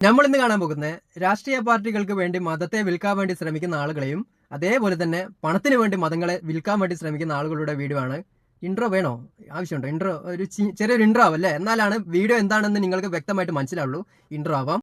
നമ്മൾ ഇന്ന് കാണാൻ പോകുന്നത് രാഷ്ട്രീയ പാർട്ടികൾക്ക് വേണ്ടി മതത്തെ വിൽക്കാൻ വേണ്ടി ശ്രമിക്കുന്ന ആളുകളെയും അതേപോലെ തന്നെ പണത്തിന് വേണ്ടി മതങ്ങളെ വിൽക്കാൻ വേണ്ടി ശ്രമിക്കുന്ന ആളുകളുടെ വീഡിയോ ആണ് ഇൻട്രോ വേണോ? ആവശ്യമുണ്ടോ? ഇൻട്രോ ഒരു ചെറിയൊരു ഇൻട്രോ ആവും അല്ലേ? എന്നാലാണ് വീഡിയോ എന്താണെന്ന് നിങ്ങൾക്ക് വ്യക്തമായിട്ട് മനസ്സിലാവുള്ളൂ. ഇൻട്രോ ആവാം.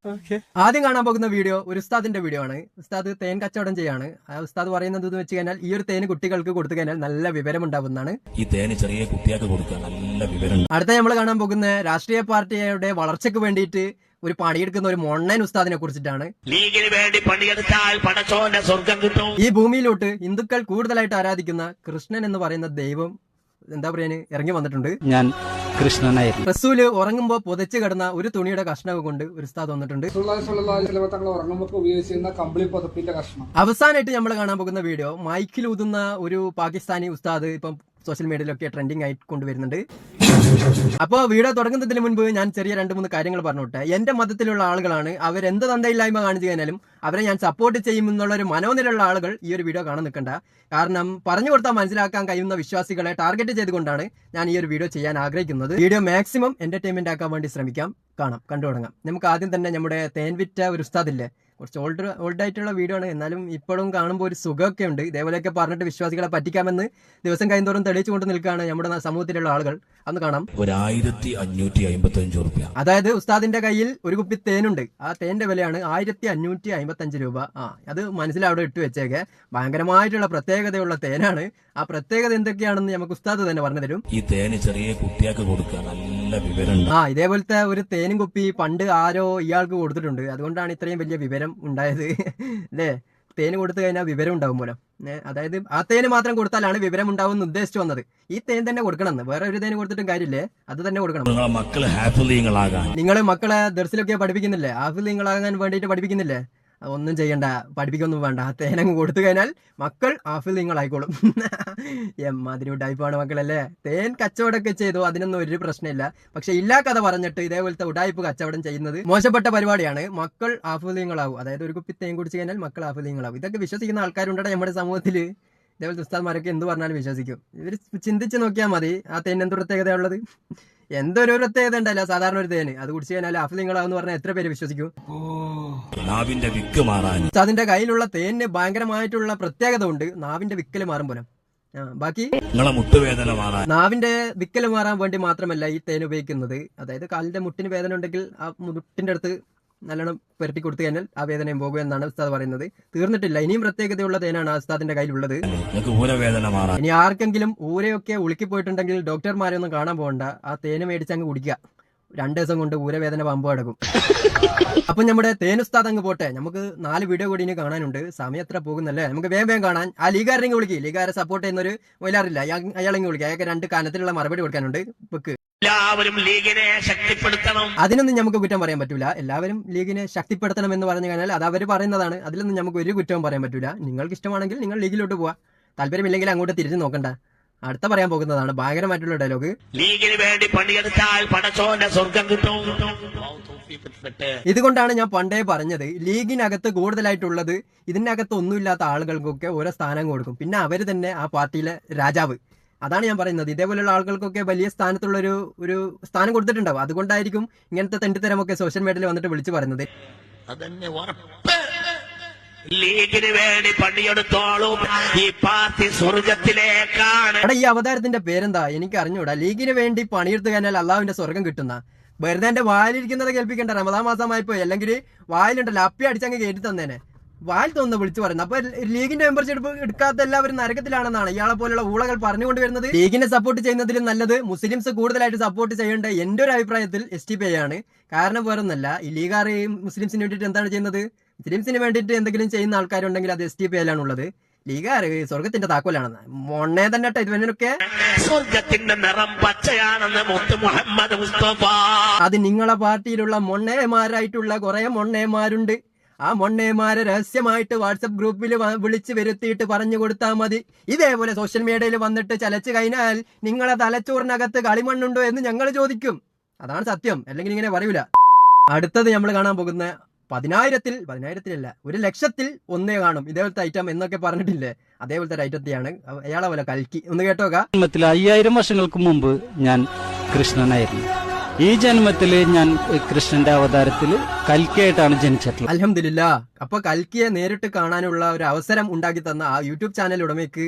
ആദ്യം കാണാൻ പോകുന്ന വീഡിയോ ഒരു ഉസ്താദിന്റെ വീഡിയോ ആണ്. ഉസ്താദ് തേൻ കച്ചവടം ചെയ്യാണ്. ആ ഉസ്താദ് പറയുന്നത് എന്ന് വെച്ച് കഴിഞ്ഞാൽ ഈ ഒരു തേന് കുട്ടികൾക്ക് കൊടുത്തു കഴിഞ്ഞാൽ നല്ല വിവരം ഉണ്ടാവുന്നതാണ് ഈ തേന് ചെറിയ കുട്ടികൾക്ക് കൊടുക്കുക നല്ല വിവരം അടുത്ത നമ്മൾ കാണാൻ പോകുന്ന രാഷ്ട്രീയ പാർട്ടിയുടെ വളർച്ചയ്ക്ക് വേണ്ടിയിട്ട് ഒരു പണിയെടുക്കുന്ന ഒരു മൊണ്ണൻ ഉസ്താദിനെ കുറിച്ചിട്ടാണ്. ലീഗിന് വേണ്ടി പണിയെടുത്താൽ പടച്ചോന്റെ സ്വർഗം കിട്ടും. ഈ ഭൂമിയിലോട്ട് ഹിന്ദുക്കൾ കൂടുതലായിട്ട് ആരാധിക്കുന്ന കൃഷ്ണൻ എന്ന് പറയുന്ന ദൈവം എന്താ പറയാന് ഇറങ്ങി വന്നിട്ടുണ്ട്. ഞാൻ കൃഷ്ണനായിരുന്നു. റസൂൽ ഉറങ്ങുമ്പോ പുതച്ചു കിടന്ന ഒരു തുണിയുടെ കഷ്ണം കൊണ്ട് ഒരു ഉസ്താദ് വന്നിട്ടുണ്ട്. റസൂലുള്ളാഹി അലൈഹി വസല്ലം ഉറങ്ങുമ്പോൾ ഉപയോഗിച്ചിരുന്ന കമ്പിളി പുതപ്പിന്റെ കഷ്ണം. അവസാനമായിട്ട് നമ്മൾ കാണാൻ പോകുന്ന വീഡിയോ മൈക്കിൽ ഊതുന്ന ഒരു പാകിസ്ഥാനി ഉസ്താദ് ഇപ്പം സോഷ്യൽ മീഡിയയിലൊക്കെ ട്രെൻഡിങ് ആയിട്ട് കൊണ്ടുവരുന്നുണ്ട് അപ്പോൾ വീഡിയോ തുടങ്ങുന്നതിന് മുൻപ് ഞാൻ ചെറിയ രണ്ട് മൂന്ന് കാര്യങ്ങൾ പറഞ്ഞോട്ടെ. എന്റെ മതത്തിലുള്ള ആളുകളാണ് അവരെന്ത് തന്തയില്ലായ്മ കാണിച്ചു കഴിഞ്ഞാലും അവരെ ഞാൻ സപ്പോർട്ട് ചെയ്യുമെന്നുള്ള ഒരു മനോനിലുള്ള ആളുകൾ ഈ ഒരു വീഡിയോ കാണാൻ നിൽക്കണ്ട. കാരണം പറഞ്ഞു കൊടുത്താൽ മനസ്സിലാക്കാൻ കഴിയുന്ന വിശ്വാസികളെ ടാർഗറ്റ് ചെയ്തുകൊണ്ടാണ് ഞാൻ ഈ ഒരു വീഡിയോ ചെയ്യാൻ ആഗ്രഹിക്കുന്നത്. വീഡിയോ മാക്സിമം എന്റർടൈൻമെന്റ് ആക്കാൻ വേണ്ടി ശ്രമിക്കാം. കാണാം കണ്ടു തുടങ്ങാം. നമുക്ക് ആദ്യം തന്നെ നമ്മുടെ തേൻവിറ്റ ഒരു ഉസ്താദില്ലേ? കുറച്ച് ഓൾഡ് ഓൾഡ് ആയിട്ടുള്ള വീഡിയോ ആണ്. എന്നാലും ഇപ്പോഴും കാണുമ്പോൾ ഒരു സുഖമൊക്കെ ഉണ്ട്. ഇതേപോലെയൊക്കെ പറഞ്ഞിട്ട് വിശ്വാസികളെ പറ്റിക്കാമെന്ന് ദിവസം കഴിയുന്തോറും തെളിയിച്ചു കൊണ്ട് നിൽക്കുകയാണ് നമ്മുടെ സമൂഹത്തിലുള്ള ആളുകൾ. അന്ന് കാണാം. ഒരായിരത്തി അഞ്ഞൂറ്റി അമ്പത്തി അഞ്ച് രൂപ അതായത് ഉസ്താദിന്റെ കയ്യിൽ ഒരു കുപ്പി തേനുണ്ട്. ആ തേന്റെ വിലയാണ് ആയിരത്തി അഞ്ഞൂറ്റി അമ്പത്തി അഞ്ച് രൂപ. ആ അത് മനസ്സിലവിടെ ഇട്ട് വെച്ചേക്കെ. ഭയങ്കരമായിട്ടുള്ള പ്രത്യേകതയുള്ള തേനാണ്. ആ പ്രത്യേകത എന്തൊക്കെയാണെന്ന് നമുക്ക് ഉസ്താദ് തന്നെ പറഞ്ഞു തരും. ഈ തേന് ചെറിയ കുട്ടിയാക്ക് കൊടുക്കുക. നല്ല ആ ഇതേപോലത്തെ ഒരു തേനും കുപ്പി പണ്ട് ആരോ ഇയാൾക്ക് കൊടുത്തിട്ടുണ്ട്. അതുകൊണ്ടാണ് ഇത്രയും വലിയ വിവരം ഉണ്ടായത്. അല്ലേ തേന് കൊടുത്തു കഴിഞ്ഞാൽ വിവരം ഉണ്ടാവും പോലെ അതായത് ആ തേന് മാത്രം കൊടുത്താലാണ് വിവരം ഉണ്ടാവും എന്ന് ഉദ്ദേശിച്ചു വന്നത്. ഈ തേൻ തന്നെ കൊടുക്കണം വേറെ ഒരു തേന് കൊടുത്തിട്ടും കാര്യമില്ലേ? അത് തന്നെ കൊടുക്കണം. നിങ്ങളെ മക്കൾ ഹാപ്പിലീങ്ങളാകാൻ. നിങ്ങൾ മക്കളെ ദർസിലൊക്കെ പഠിപ്പിക്കുന്നില്ലേ? ആഫിൽ നിങ്ങളാകാൻ വേണ്ടിയിട്ട് പഠിപ്പിക്കുന്നില്ലേ? ഒന്നും ചെയ്യണ്ട പഠിപ്പിക്കൊന്നും വേണ്ട. തേനങ്ങ് കൊടുത്തു കഴിഞ്ഞാൽ മക്കൾ ആഫിൽ നിങ്ങളായിക്കോളും. എമ്മാതിരി ഉടായ്പാണ് മക്കളല്ലേ? തേൻ കച്ചവടമൊക്കെ ചെയ്തു അതിനൊന്നും ഒരു പ്രശ്നമില്ല. പക്ഷെ ഇല്ലാ കഥ പറഞ്ഞിട്ട് ഇതേപോലത്തെ ഉടായ്പ് കച്ചവടം ചെയ്യുന്നത് മോശപ്പെട്ട പരിപാടിയാണ്. മക്കൾ ആഫിൽ നിങ്ങളാവും. അതായത് ഒരു കുപ്പി തേൻ കുടിച്ചു കഴിഞ്ഞാൽ മക്കൾ ആഫിൽ നിങ്ങളാവും. ഇതൊക്കെ വിശ്വസിക്കുന്ന ആൾക്കാരുണ്ടോ നമ്മുടെ സമൂഹത്തിൽ ഇതേപോലത്തെ ഉസ്താദ്മാരൊക്കെ എന്ത് പറഞ്ഞാലും വിശ്വസിക്കും. ഇവർ ചിന്തിച്ച് നോക്കിയാൽ മതി ആ തേൻ എന്ത് പ്രത്യേകതയുള്ളത് എന്തൊരു പ്രത്യേകത ഉണ്ടല്ലോ സാധാരണ ഒരു തേന് അത് കുടിച്ചു കഴിഞ്ഞാൽ ആഫുലിങ്ങളാവെന്ന് പറഞ്ഞാൽ എത്ര പേര് വിശ്വസിക്കും? നാവിന്റെ വിക്ക് മാറാൻ. അതിന്റെ കയ്യിലുള്ള തേനിന് ഭയങ്കരമായിട്ടുള്ള പ്രത്യേകത ഉണ്ട്. നാവിന്റെ വിക്കൽ മാറും പോലെ. ബാക്കി? മുട്ടുവേദന മാറാൻ. നാവിന്റെ വിക്കൽ മാറാൻ വേണ്ടി മാത്രമല്ല ഈ തേൻ ഉപയോഗിക്കുന്നത്. അതായത് കാലിന്റെ മുട്ടിന് വേദന ഉണ്ടെങ്കിൽ ആ മുട്ടിന്റെ അടുത്ത് നല്ലോണം പുരട്ടി കൊടുത്തു കഴിഞ്ഞാൽ ആ വേദനയും പോകും എന്നാണ് ഉസ്താദ് പറയുന്നത്. തീർന്നിട്ടില്ല. ഇനിയും പ്രത്യേകതയുള്ള തേനാണ് ആ ഉസ്താദിന്റെ കയ്യിലുള്ളത്. ഇനി ആർക്കെങ്കിലും ഊരയൊക്കെ ഉളുക്കി പോയിട്ടുണ്ടെങ്കിൽ ഡോക്ടർമാരെ ഒന്നും കാണാൻ പോകണ്ട. ആ തേന് മേടിച്ച് അങ്ങ് കുടിക്കുക. രണ്ടു ദിവസം കൊണ്ട് ഊരവേദന പമ്പ് അടക്കും. അപ്പൊ നമ്മുടെ തേനുസ്താദ് അങ്ങ് പോട്ടെ. നമുക്ക് നാല് വീഡിയോ കൂടി ഇനി കാണാനുണ്ട്. സമയം എത്ര പോകുന്നല്ലേ? നമുക്ക് വേഗം വേഗം കാണാൻ. ആ ലീഗാരനെ വിളിക്കുക ലീഗാരെ സപ്പോർട്ട് ചെയ്യുന്ന ഒരു മൊയിലാറില്ല അയാളെങ്കിൽ വിളിക്കുക അയാൾക്ക് രണ്ട് കാലത്തിലുള്ള മറുപടി കൊടുക്കാനുണ്ട്. വെക്ക്. എല്ലാവരും ലീഗിനെ ശക്തിപ്പെടുത്തണം. അതിനൊന്നും നമുക്ക് കുറ്റം പറയാൻ പറ്റൂല. എല്ലാവരും ലീഗിനെ ശക്തിപ്പെടുത്തണം എന്ന് പറഞ്ഞു കഴിഞ്ഞാൽ അത് അവർ പറയുന്നതാണ്. അതിലൊന്നും നമുക്ക് ഒരു കുറ്റവും പറയാൻ പറ്റൂല. നിങ്ങൾക്ക് ഇഷ്ടമാണെങ്കിൽ നിങ്ങൾ ലീഗിലോട്ട് പോവാ. താല്പര്യമില്ലെങ്കിൽ അങ്ങോട്ട് തിരിച്ചു നോക്കണ്ട. അടുത്ത പറയാൻ പോകുന്നതാണ് ഭയങ്കരമായിട്ടുള്ള ഡയലോഗ്. ലീഗിന് വേണ്ടി പണിയെടുത്താൽ പടച്ചോന്റെ സ്വർഗം കിട്ടും. ഇതുകൊണ്ടാണ് ഞാൻ പണ്ടേ പറഞ്ഞത് ലീഗിനകത്ത് കൂടുതലായിട്ടുള്ളത് ഇതിനകത്ത് ഒന്നുമില്ലാത്ത ആളുകൾക്കൊക്കെ ഓരോ സ്ഥാനം കൊടുക്കും. പിന്നെ അവർ തന്നെ ആ പാർട്ടിയിലെ രാജാവ്. അതാണ് ഞാൻ പറയുന്നത്. ഇതേപോലെയുള്ള ആളുകൾക്കൊക്കെ വലിയ സ്ഥാനത്തുള്ള ഒരു ഒരു സ്ഥാനം കൊടുത്തിട്ടുണ്ടാവും. അതുകൊണ്ടായിരിക്കും ഇങ്ങനത്തെ തെണ്ടിത്തരമൊക്കെ സോഷ്യൽ മീഡിയയിൽ വന്നിട്ട് വിളിച്ചു പറയുന്നത്. ലീഗിന് വേണ്ടി പണിയെടുത്തോളും. ഈ പാർട്ടി സ്വർഗത്തിലേക്കാണ്. എടാ ഈ അവതാരത്തിന്റെ പേരെന്താ? എനിക്ക് അറിഞ്ഞൂടാ ലീഗിന് വേണ്ടി പണിയെടുത്തു കഴിഞ്ഞാൽ അള്ളാവിന്റെ സ്വർഗം കിട്ടുന്ന. വെറുതെ എന്റെ വായിലിരിക്കുന്നത് കേൾപ്പിക്കണ്ട റമദാ മാസമായിപ്പോ അല്ലെങ്കിൽ വായിലുണ്ടല്ലോ. അപ്പി അടിച്ചങ്ങ് കയറ്റി തന്നേനെ. വായിൽ തോന്നുന്നു വിളിച്ചു പറയുന്നത് അപ്പൊ ലീഗിന്റെ മെമ്പർഷിപ്പ് എടുക്കാത്ത എല്ലാവരും നരകത്തിലാണെന്നാണ് ഇയാളെ പോലുള്ള ഊളകൾ പറഞ്ഞുകൊണ്ട് വരുന്നത് ലീഗിനെ സപ്പോർട്ട് ചെയ്യുന്നതിലും നല്ലത് മുസ്ലിംസ് കൂടുതലായിട്ട് സപ്പോർട്ട് ചെയ്യേണ്ട എന്റെ ഒരു അഭിപ്രായത്തിൽ എസ് ടി പി ആണ്. കാരണം വേറൊന്നല്ല ഈ ലീഗാർ മുസ്ലിംസിന് വേണ്ടിയിട്ട് എന്താണ് ചെയ്യുന്നത്? മുസ്ലിംസിന് വേണ്ടിയിട്ട് എന്തെങ്കിലും ചെയ്യുന്ന ആൾക്കാരുണ്ടെങ്കിൽ അത് എസ് ടി പി ഉള്ളത്. ലീഗാർ സ്വർഗത്തിന്റെ താക്കോലാണെന്ന് മൊണ്ണേ തന്നെ ഇവനൊക്കെ സ്വർഗത്തിന്റെ നിറം പച്ചയാണെന്ന് മുഹമ്മദ് മുസ്തഫ. അത് നിങ്ങളെ പാർട്ടിയിലുള്ള മൊണ്ണേമാരായിട്ടുള്ള കുറെ മൊണ്ണേമാരുണ്ട്. ആ മൊണ്ണേമാരെ രഹസ്യമായിട്ട് വാട്സപ്പ് ഗ്രൂപ്പിൽ വിളിച്ച് വരുത്തിയിട്ട് പറഞ്ഞു കൊടുത്താൽ മതി. ഇതേപോലെ സോഷ്യൽ മീഡിയയിൽ വന്നിട്ട് ചലച്ചു കഴിഞ്ഞാൽ നിങ്ങളെ തലച്ചോറിനകത്ത് കളിമണ്ണുണ്ടോ എന്ന് ഞങ്ങൾ ചോദിക്കും. അതാണ് സത്യം. അല്ലെങ്കിൽ ഇങ്ങനെ പറയൂല. അടുത്തത് നമ്മൾ കാണാൻ പോകുന്ന പതിനായിരത്തിൽ പതിനായിരത്തിലല്ല ഒരു ലക്ഷത്തിൽ ഒന്നേ കാണും. ഇതേപോലത്തെ ഐറ്റം എന്നൊക്കെ പറഞ്ഞിട്ടില്ലേ? അതേപോലത്തെ ഒരു ഐറ്റത്തെയാണ് അയാളെ പോലെ കൽക്കി. ഒന്ന് കേട്ടോക്ക. അയ്യായിരം വർഷങ്ങൾക്ക് മുമ്പ് ഞാൻ കൃഷ്ണനായിരുന്നു. ഈ ജന്മത്തിൽ ഞാൻ കൃഷ്ണന്റെ അവതാരത്തിൽ കൽക്കിയായിട്ടാണ് ജനിച്ചിട്ടുള്ളത്. അലഹമില്ല അപ്പൊ കൽക്കിയെ നേരിട്ട് കാണാനുള്ള ഒരു അവസരം ഉണ്ടാക്കി തന്ന ആ യൂട്യൂബ് ചാനൽ ഉടമയ്ക്ക്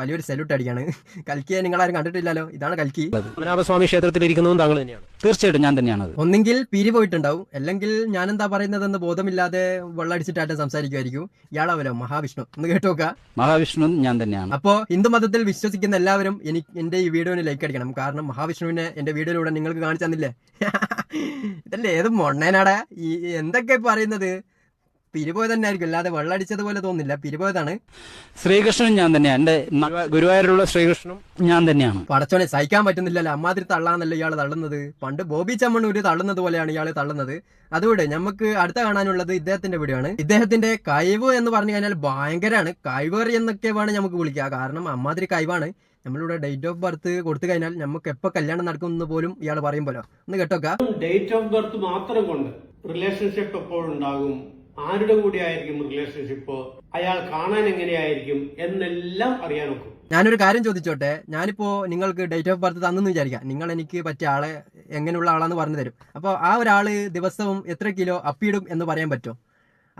വലിയൊരു സല്യൂട്ട് അടിക്കാണ്. കൽക്കിയെ നിങ്ങൾ ആരും കണ്ടിട്ടില്ലല്ലോ. ഇതാണ് കൽക്കി. പത്മനാഭസ്വാമി ക്ഷേത്രത്തിൽ ഇരിക്കുന്നതും താങ്കൾ തന്നെയാണ്. തീർച്ചയായിട്ടും ഞാൻ തന്നെയാണ് ഒന്നെങ്കിൽ പിരി പോയിട്ടുണ്ടാവും. അല്ലെങ്കിൽ ഞാൻ എന്താ പറയുന്നതെന്ന് ബോധമില്ലാതെ വെള്ളടിച്ചിട്ടായിട്ട് സംസാരിക്കുമായിരിക്കും. ഇയാളാവല്ലോ മഹാവിഷ്ണു. ഒന്ന് കേട്ടോക്ക. മഹാവിഷ്ണു ഞാൻ തന്നെയാണ്. അപ്പോ ഹിന്ദു മതത്തിൽ വിശ്വസിക്കുന്ന എല്ലാവരും എനിക്ക് എന്റെ ഈ വീഡിയോന് ലൈക്ക് അടിക്കണം. കാരണം മഹാവിഷ്ണുവിനെ എന്റെ വീഡിയോയിലൂടെ നിങ്ങൾക്ക് കാണിച്ചു തന്നില്ലേ? ഇതല്ലേ ഏത് മൊണ്ണേനാടാ? ഈ എന്തൊക്കെ പറയുന്നത്? പിരിപോയ തന്നെ ആയിരിക്കും അല്ലാതെ വെള്ളടിച്ചതുപോലെ തോന്നില്ല പിരിപോയതാണ്. ശ്രീകൃഷ്ണൻ ഞാൻ തന്നെയാണ് എന്റെ ഗുരുവായൂരുള്ള ശ്രീകൃഷ്ണനും ഞാൻ തന്നെയാണ്. പടച്ചോനെ സഹിക്കാൻ പറ്റുന്നില്ലല്ലോ. അമ്മാതിരി തള്ളാന്നല്ലോ ഇയാൾ തള്ളുന്നത്. പണ്ട് ബോബി ചമ്മണ്ണൂര് തള്ളുന്നത് പോലെയാണ് ഇയാൾ തള്ളുന്നത്. അതുകൂടെ നമുക്ക് അടുത്ത കാണാനുള്ളത് ഇദ്ദേഹത്തിന്റെ വീഡിയോ ആണ് ഇദ്ദേഹത്തിന്റെ കഴിവ് എന്ന് പറഞ്ഞു കഴിഞ്ഞാൽ ഭയങ്കരമാണ് കഴിവേറി എന്നൊക്കെ വേണം നമുക്ക് വിളിക്കുക. കാരണം അമ്മാതിരി കഴിവാണ്. നമ്മളിവിടെ ഡേറ്റ് ഓഫ് ബർത്ത് കൊടുത്തു കഴിഞ്ഞാൽ നമുക്ക് എപ്പോ കല്യാണം നടക്കുമെന്ന് പോലും ഇയാൾ പറയുമ്പോലോ? ഒന്ന് കേട്ടോക്ക. ഡേറ്റ് ഓഫ് ബർത്ത് മാത്രം കൊണ്ട് റിലേഷൻഷിപ്പ് എപ്പോഴുണ്ടാകും ആരുടെ കൂടെ ആയിരിക്കും റിലേഷൻഷിപ്പ് അയാൾ കാണാൻ എങ്ങനെയായിരിക്കും? എന്നെല്ലാം അറിയാൻ നോക്കും ഞാനൊരു കാര്യം ചോദിച്ചോട്ടെ? ഞാനിപ്പോ നിങ്ങൾക്ക് ഡേറ്റ് ഓഫ് ബർത്ത് തന്നെന്ന് വിചാരിക്കാം. നിങ്ങൾ എനിക്ക് പറ്റിയ ആളെ എങ്ങനെയുള്ള ആളാന്ന് പറഞ്ഞു തരും. അപ്പോൾ ആ ഒരാൾ ദിവസവും എത്ര കിലോ അപ്പിയിടും എന്ന് പറയാൻ പറ്റുമോ?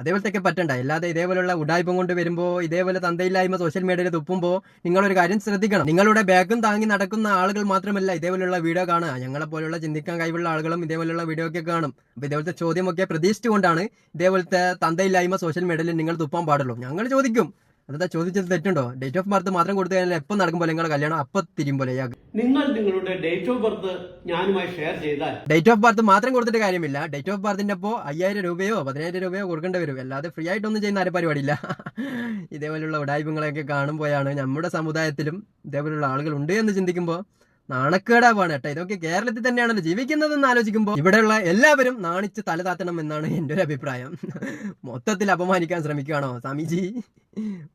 അതേപോലത്തെയൊക്കെ പറ്റണ്ട. അല്ലാതെ ഇതേപോലുള്ള ഉടായ്പം കൊണ്ട് വരുമ്പോ ഇതേപോലെ തന്തയില്ലായ്മ സോഷ്യൽ മീഡിയയിൽ തുപ്പുമ്പോൾ നിങ്ങളൊരു കാര്യം ശ്രദ്ധിക്കണം. നിങ്ങളുടെ ബാഗും താങ്ങി നടക്കുന്ന ആളുകൾ മാത്രമല്ല ഇതേപോലുള്ള വീഡിയോ കാണുക. ഞങ്ങളെ പോലുള്ള ചിന്തിക്കാൻ കഴിവുള്ള ആളുകളും ഇതേപോലുള്ള വീഡിയോ ഒക്കെ കാണും. അപ്പൊ ഇതേപോലത്തെ ചോദ്യമൊക്കെ പ്രതീക്ഷിച്ചുകൊണ്ടാണ് ഇതേപോലത്തെ തന്തയില്ലായ്മ സോഷ്യൽ മീഡിയയിൽ നിങ്ങൾ തുപ്പാൻ പാടുള്ളൂ. ഞങ്ങൾ ചോദിക്കും. അതെന്താ ചോദിച്ചത് തെറ്റുണ്ടോ? ഡേറ്റ് ഓഫ് ബർത്ത് മാത്രം കൊടുത്തു കഴിഞ്ഞാൽ എപ്പം നടക്കുമ്പോൾ നിങ്ങളുടെ കല്യാണം? അപ്പം തിരിയുമ്പോലെ നിങ്ങൾ നിങ്ങളുടെ ഡേറ്റ് ഓഫ് ബർത്ത് ഞാനുമായി ഷെയർ ചെയ്താൽ. ഡേറ്റ് ഓഫ് ബർത്ത് മാത്രം കൊടുത്തിട്ട് കാര്യമില്ല. ഡേറ്റ് ഓഫ് ബർത്തിന്റെ അപ്പോ അയ്യായിരം രൂപയോ പതിനായിരം രൂപയോ കൊടുക്കേണ്ടി വരും. അല്ലാതെ ഫ്രീ ആയിട്ട് ഒന്നും ചെയ്യുന്ന ആരും പരിപാടിയില്ല. ഇതേപോലെയുള്ള ഉടായ്പങ്ങളെയൊക്കെ കാണുമ്പോഴാണ് നമ്മുടെ സമുദായത്തിലും ഇതേപോലുള്ള ആളുകൾ ഉണ്ട് എന്ന് ചിന്തിക്കുമ്പോൾ നാണക്കേടാവാണ് കേട്ടോ. ഇതൊക്കെ കേരളത്തിൽ തന്നെയാണല്ലോ ജീവിക്കുന്നതെന്ന് ആലോചിക്കുമ്പോൾ ഇവിടെയുള്ള എല്ലാവരും നാണിച്ച് തല താത്തണം എന്നാണ് എന്റെ ഒരു അഭിപ്രായം. മൊത്തത്തിൽ അപമാനിക്കാൻ ശ്രമിക്കുകയാണോ സ്വാമിജി?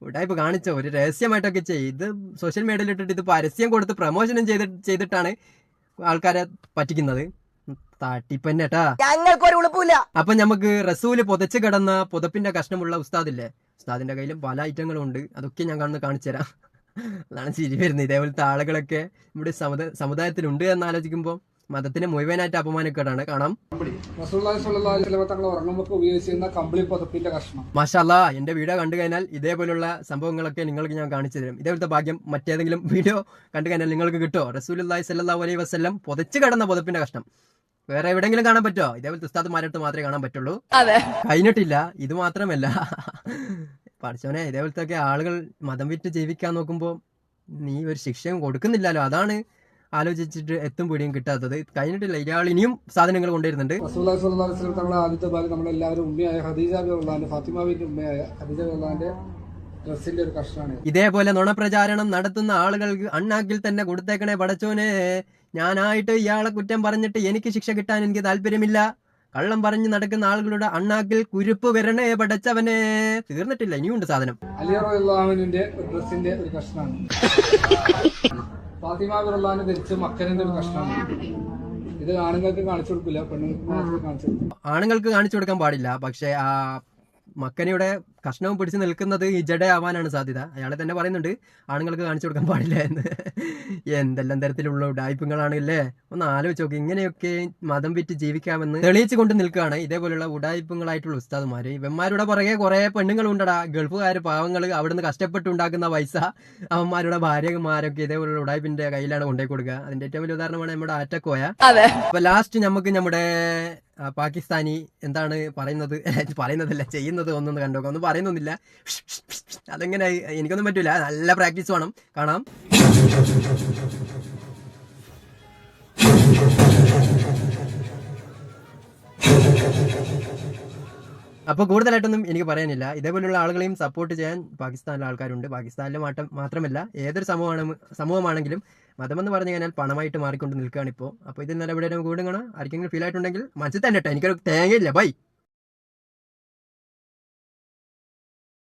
ഉടായ്പ കാണിച്ചോ ഒരു രഹസ്യമായിട്ടൊക്കെ ചെയ്ത് സോഷ്യൽ മീഡിയയിൽ ഇട്ടിട്ട് ഇത് പരസ്യം കൊടുത്ത് പ്രമോഷനും ചെയ്ത് ചെയ്തിട്ടാണ് ആൾക്കാരെ പറ്റിക്കുന്നത്. തട്ടിപ്പന്നെട്ടാ. ഞങ്ങൾക്കൊരു ഉളുപ്പില്ല അപ്പൊ നമുക്ക് റസൂൽ പുതച്ച് കിടന്ന പുതപ്പിന്റെ കഷ്ണമുള്ള ഉസ്താദില്ലേ? ഉസ്താദിന്റെ കയ്യിലും പല ഐറ്റങ്ങളും ഉണ്ട്. അതൊക്കെ ഞാൻ കാണുന്ന കാണിച്ചു തരാം. അതാണ് ചിരി വരുന്നത്. ഇതേപോലത്തെ ആളുകളൊക്കെ നമ്മുടെ സമുദായ സമുദായത്തിലുണ്ട് എന്ന് ആലോചിക്കുമ്പോൾ മതത്തിന് മുഴുവനായിട്ട് അപമാനക്കേടാണ് കാണാം മഷാല സ്വല്ലല്ലാഹു അലൈഹി വസല്ലം തങ്ങൾ ഉറങ്ങുമ്പോൾ ഉപയോഗിച്ചിരുന്ന കമ്പിളി പുതപ്പിന്റെ കഷ്ണം. മാഷാല്ലാ എന്റെ വീഡിയോ കണ്ടു കഴിഞ്ഞാൽ ഇതേപോലുള്ള സംഭവങ്ങളൊക്കെ നിങ്ങൾക്ക് ഞാൻ കാണിച്ചു തരും. ഇതേപോലത്തെ ഭാഗ്യം മറ്റേതെങ്കിലും വീഡിയോ കണ്ടു കഴിഞ്ഞാൽ നിങ്ങൾക്ക് കിട്ടുമോ റസൂൽ അള്ളാഹി സല്ലാ അലൈഹി വസ്ലം പുതച്ചു കിടന്ന പുതപ്പിന്റെ കഷ്ണം. വേറെ എവിടെങ്കിലും കാണാൻ പറ്റുമോ ഇതേപോലത്തെ ഉസ്താദ്മാരടുത്ത് മാത്രമേ കാണാൻ പറ്റുള്ളൂ. അതെ. കഴിഞ്ഞിട്ടില്ല. ഇത് മാത്രമല്ല. പഠിച്ചോനെ ഇതേപോലത്തെ ഒക്കെ ആളുകൾ മതം വിറ്റ് ജീവിക്കാൻ നോക്കുമ്പോൾ നീ ഒരു ശിക്ഷയും കൊടുക്കുന്നില്ലല്ലോ. അതാണ് ആലോചിച്ചിട്ട് എത്തും പിടിയും കിട്ടാത്തത്. കഴിഞ്ഞിട്ടില്ല. ഇയാൾ ഇനിയും സാധനങ്ങൾ കൊണ്ടുവരുന്നുണ്ട്. റസൂള്ളി അലൈഹി തങ്ങളെ ആദ്യത്തെ ഭാര്യ നമ്മളെല്ലാവരും ഉമ്മയായ ഹദീജ ബിറുള്ളാന്റെ ഫാത്തിമാവിന്റെ ഉമ്മയായ ഹദീജ ഡ്രസ്സിന്റെ ഒരു കഷ്ണമാണ് ഇതേപോലെ നുണപ്രചാരണം നടത്തുന്ന ആളുകൾക്ക് അണ്ണാക്കിൽ തന്നെ കൊടുത്തേക്കണേ പടച്ചോനെ. ഞാനായിട്ട് ഇയാളെ കുറ്റം പറഞ്ഞിട്ട് എനിക്ക് ശിക്ഷ കിട്ടാൻ എനിക്ക് താല്പര്യമില്ല. കള്ളം പറഞ്ഞു നടക്കുന്ന ആളുകളുടെ അണ്ണാക്കിൽ കുരുപ്പ് വരണേ പടച്ചവനെ. തീർന്നിട്ടില്ല. ഇനിയുണ്ട് സാധനം. അലി റളിയല്ലാഹുവിന്റെ ഒരു ഡ്രസ്സിന്റെ ഒരു കഷ്ണമാണ് ഫാത്തിമ ബിറുള്ളാന്റെ ധരിച്ച മക്കനിന്റെ ഒരു കഷ്ണമാണ് ഇത് ആണുങ്ങൾക്ക് കാണിച്ചു കൊടുക്കില്ല പെണ്ണുങ്ങൾക്ക് കാണിച്ചു കൊടുക്കൂ. ആണുങ്ങൾക്ക് കാണിച്ചു കൊടുക്കാൻ പാടില്ല പക്ഷെ ആ മക്കനയുടെ കഷ്ണവും പിടിച്ച് നിൽക്കുന്നത് ഈ ജഡയാവാനാണ് സാധ്യത. അയാളെ തന്നെ പറയുന്നുണ്ട് ആണുങ്ങൾക്ക് കാണിച്ചു കൊടുക്കാൻ പാടില്ല എന്ന്. എന്തെല്ലാം തരത്തിലുള്ള ഉടായ്പങ്ങളാണ് അല്ലേ ഒന്ന് ആലോചിച്ച് നോക്കി ഇങ്ങനെയൊക്കെ മതം വിറ്റ് ജീവിക്കാമെന്ന് തെളിയിച്ചു കൊണ്ട് നിൽക്കുകയാണ് ഇതേപോലെയുള്ള ഉടായ്പങ്ങളായിട്ടുള്ള ഉസ്താദുമാര്. ഇവന്മാരുടെ പുറകെ കുറെ പെണ്ണുങ്ങളുണ്ടടാ ഗൾഫുകാർ പാവങ്ങൾ അവിടുന്ന് കഷ്ടപ്പെട്ട് ഉണ്ടാക്കുന്ന പൈസ അവന്മാരുടെ ഭാര്യമാരൊക്കെ ഇതേപോലുള്ള ഉടായ്പിന്റെ കയ്യിലാണ് കൊണ്ടേ കൊടുക്കുക. അതിന്റെ ഏറ്റവും വലിയ ഉദാഹരണമാണ് നമ്മുടെ ആറ്റക്കോയ. അപ്പൊ ലാസ്റ്റ് നമുക്ക് നമ്മുടെ പാകിസ്ഥാനി എന്താണ് പറയുന്നത്? പറയുന്നതല്ല ചെയ്യുന്നത് ഒന്നൊന്ന് കണ്ടു ഒന്നും പറയുന്നൊന്നില്ല അതെങ്ങനെ എനിക്കൊന്നും പറ്റൂല. നല്ല പ്രാക്ടീസ് വേണം. കാണാം. അപ്പോൾ കൂടുതലായിട്ടൊന്നും എനിക്ക് പറയാനില്ല. ഇതേപോലെയുള്ള ആളുകളെയും സപ്പോർട്ട് ചെയ്യാൻ പാകിസ്ഥാനിലെ ആൾക്കാരുണ്ട്. പാകിസ്ഥാനിലെ മാത്രമല്ല ഏതൊരു സമൂഹമാണ് സമൂഹമാണെങ്കിലും മതമെന്ന് പറഞ്ഞു കഴിഞ്ഞാൽ പണമായിട്ട് മാറിക്കൊണ്ട് നിൽക്കുകയാണ് ഇപ്പോൾ. അപ്പോൾ ഇത് നല്ല കൂടുതൽ കാണാം ആർക്കെങ്കിലും ഫീൽ ആയിട്ടുണ്ടെങ്കിൽ മനസ്സിൽ തന്നെ കേട്ടോ എനിക്കൊരു തേങ്ങയില്ല. ബൈ.